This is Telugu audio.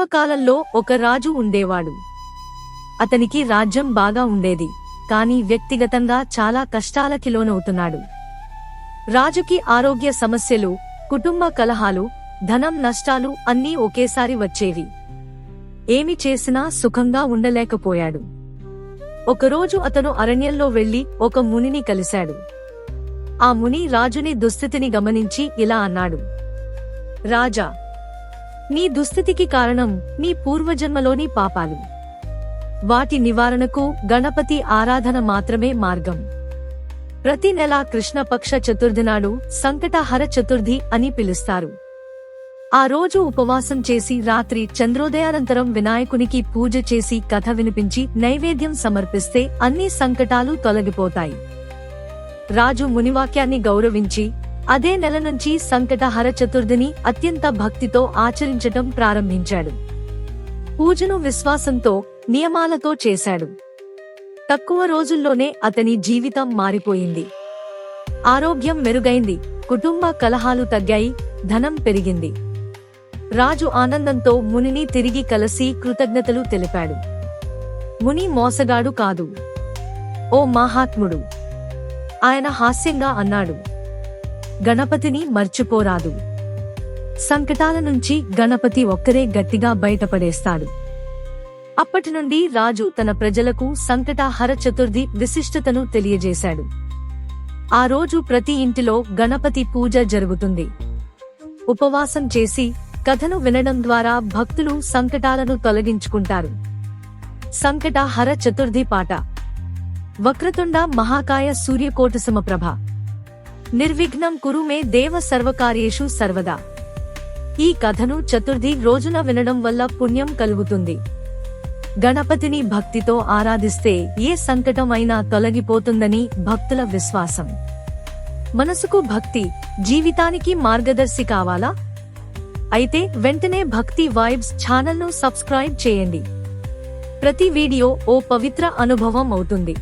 పూర్వకాలంలో ఒక రాజు ఉండేవాడు. అతనికి రాజ్యం బాగా ఉండేది కాని వ్యక్తిగతంగా చాలా కష్టాలకి లోనవుతున్నాడు రాజుకి ఆరోగ్య సమస్యలు కుటుంబ కలహాలు ధనం నష్టాలు అన్నీ ఒకేసారి వచ్చేవి. ఏమి చేసినా సుఖంగా ఉండలేకపోయాడు. ఒకరోజు అతను అరణ్యంలో వెళ్ళి ఒక మునిని కలిశాడు. ఆ ముని రాజుని దుస్థితిని గమనించి ఇలా అన్నాడు. రాజా నీ దుస్థితికి కారణం నీ పూర్వజన్మలోని పాపాలు. వాటి నివారణకు గణపతి ఆరాధన మాత్రమే మార్గం. ప్రతి నెలా కృష్ణపక్ష చతుర్థి నాడు సంకటహర చతుర్థి అని పిలుస్తారు. ఆ రోజు ఉపవాసం చేసి రాత్రి చంద్రోదయానంతరం వినాయకునికి పూజ చేసి కథ వినిపించి నైవేద్యం సమర్పిస్తే అన్ని సంకటాలు తొలగిపోతాయి. రాజు మునివాక్యాన్ని గౌరవించి అదే నెల నుంచి సంకటహర చతుర్థిని అత్యంత భక్తితో ఆచరించటం ప్రారంభించాడు. పూజను విశ్వాసంతో నియమాలతో చేశాడు. తక్కువ రోజుల్లోనే అతని జీవితం మారిపోయింది. ఆరోగ్యం మెరుగైంది కుటుంబ కలహాలు తగ్గాయి ధనం పెరిగింది. రాజు ఆనందంతో మునిని తిరిగి కలిసి కృతజ్ఞతలు తెలిపాడు. ముని మోసగాడు కాదు. ఓ మహాత్ముడు. ఆయన హాస్యంగా అన్నాడు. గణపతిని మర్చిపోరాదు. సంకటాల నుంచి గణపతి ఒక్కరే గట్టిగా బయటపడేస్తాడు. అప్పటి నుండి రాజు తన ప్రజలకు సంకటాహర చతుర్థి విశిష్టతను తెలియజేశాడు. ఆ రోజు ప్రతి ఇంటిలో గణపతి పూజ జరుగుతుంది. ఉపవాసం చేసి కథను వినడం ద్వారా భక్తులు సంకటాలను తొలగించుకుంటారు. సంకటహర చతుర్థి పాట. వక్రతుండ మహాకాయ సూర్యకోట సమప్రభ నిర్విఘ్నం కురు మే దేవ సర్వకార్యేషు సర్వదా. ఈ కథను చతుర్థి రోజున వినడం వల్ల పుణ్యం కలుగుతుంది. గణపతిని భక్తితో ఆరాధిస్తే ఏ సంకటం అయినా తొలగిపోతుందని భక్తుల విశ్వాసం. మనసుకు భక్తి జీవితానికి మార్గదర్శి కావాలా? అయితే వెంటనే భక్తి వైబ్స్ ఛానల్ను సబ్స్క్రైబ్ చేయండి. ప్రతి వీడియో ఓ పవిత్ర అనుభవం అవుతుంది.